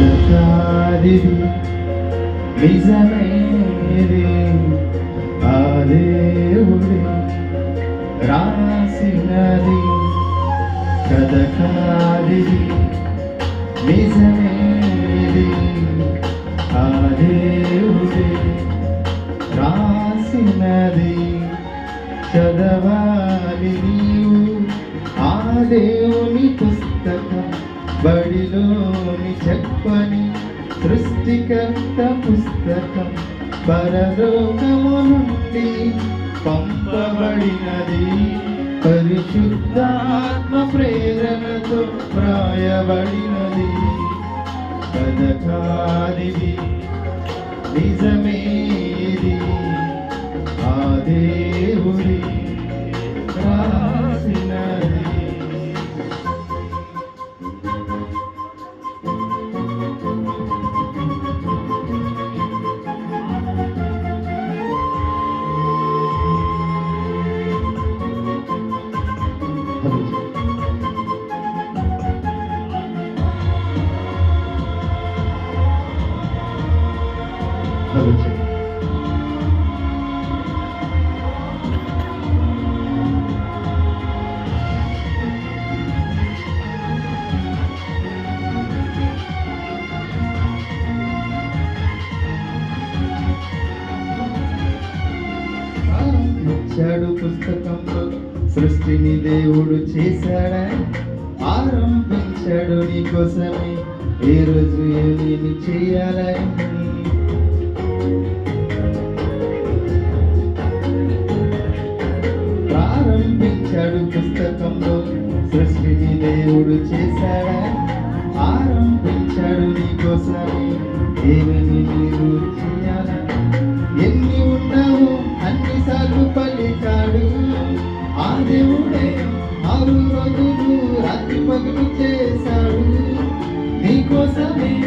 కాదిది నిజమేది ఆ దేవుడి రాసినది. కథకారిది నిజమేది ఆ దేవుడి రాసినది. చదవాలి నీవు ఆ దేవుని పుస్తకం. బడిలోని చెప్పని సృష్టికర్త పుస్తకం పరలోకము నుండి పంపబడినది. పరిశుద్ధాత్మ ప్రేరణతో ప్రాయబడినది కథకారిది నిజమేది? ఆ దేవుడి ఇచ్చాడు పుస్తకంలో సృష్టిని దేవుడు చేశాడా? ఆరంభించాడు నీ కోసమే. ఏ రోజు ఏమేమి చేయాలని ప్రారంభించాడు పుస్తకంలో. సృష్టిని దేవుడు చేశాడా? ఆరంభించాడు నీకోసమే. దేవుని మీరు చేయాలా? ఎన్ని ఉన్నావు అన్ని సార్లు పలికాడు. ఆ దేవుడే ఆరు రోజులు రాత్రి పగులు చేశాడు. నీకోసమే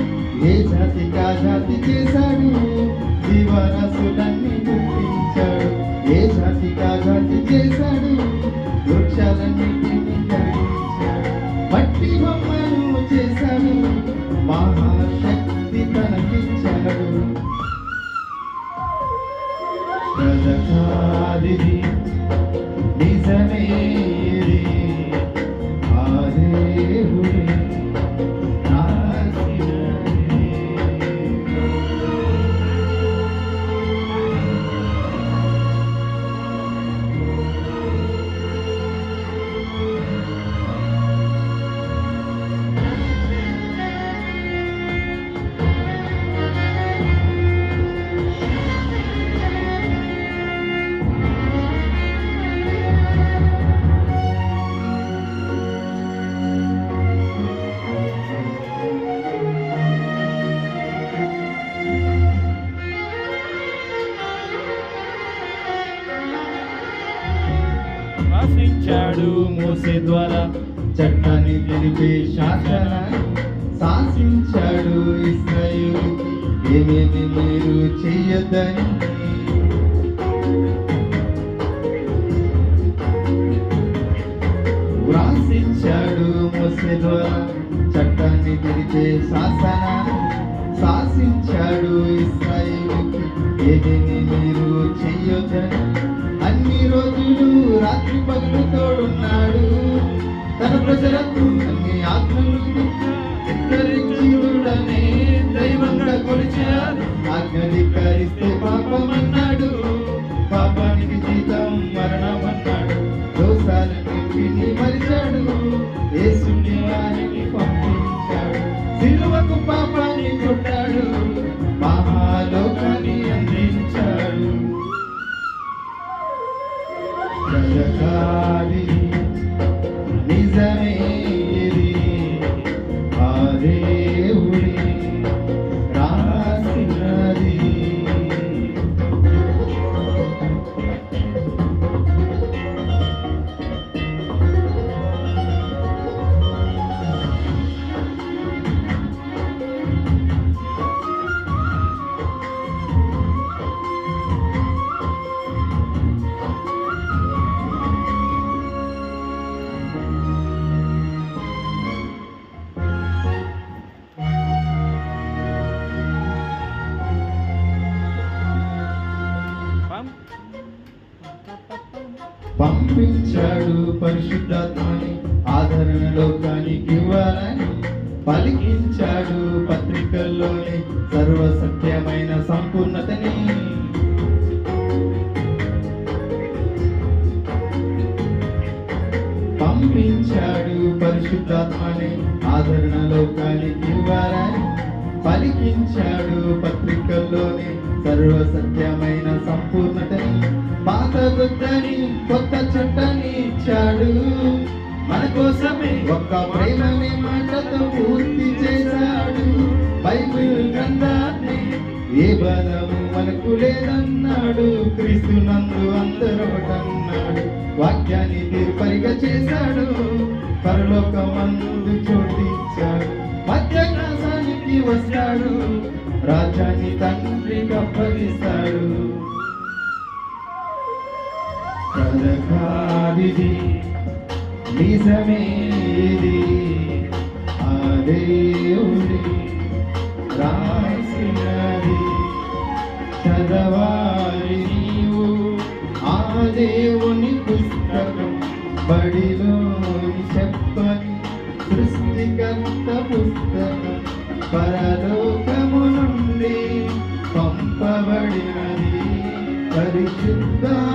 ఏ జాతి కా జాతి చేశాడు? జీవరాశులన్నీ గుర్తించాడు. ఏ జాతి కథకారిది నిజమే. రాసించాడు మోసే ద్వారా చట్టాన్ని తెలిపే శాసన శాసించాడు ఇస్రాయేలుకి ఏమేమి మీరు చెయ్యొద్దని వ్రాసించాడు మోసే ద్వారా చట్టాన్ని తెలిపే శాసన శాసించాడు ఇస్రాయేలుకి. ఏమేమి మీరు చెయ్యొద్దని అన్ని రోజులు రాత్రి పగలు తోడున్నాడు. తన ప్రజలకు అన్ని ఆత్మలు ధిక్కరించుడనే దైవంగా కొలిచారు ఆజ్ఞధిక్కరిస్తే పాపం పంపించాడు పరిశుద్ధాత్మని ఆదరణ లోకానికి ఇవ్వాలని పలికించాడు పత్రికల్లోని సర్వసత్యమైన సంపూర్ణతని. పంపించాడు పరిశుద్ధాత్మని ఆదరణ లోకానికి ఇవ్వాలని పలికించాడు పత్రికల్లోని సర్వసత్యమైన పాత బుద్ధని కొత్త చుట్టని ఇచ్చాడు. మన కోసమే ఒక్క ప్రేమని మాటతో పూర్తి చేశాడు. బైబిల్ గ్రంథాన్ని ఏ బలము మనకు లేదన్నాడు. క్రీస్తు నందు అందరొకటన్నాడు వాక్యాన్ని తీర్పరిగా చేశాడు. పరలోకమందు చోటిచ్చాడు. మధ్యాహ్నాసానికి వస్తాడు. రాజాని తండ్రికి అప్పగిస్తాడు కలకాదిది నిజమేది? ఆ దేవుడి రాసినది. చదవాలి నీవు ఆ దేవుని పుస్తకం. బడిలోని చెప్పని సృష్టికర్త పుస్తకం. పరలోకము నుండి పంపబడినది. పరిశుద్ధ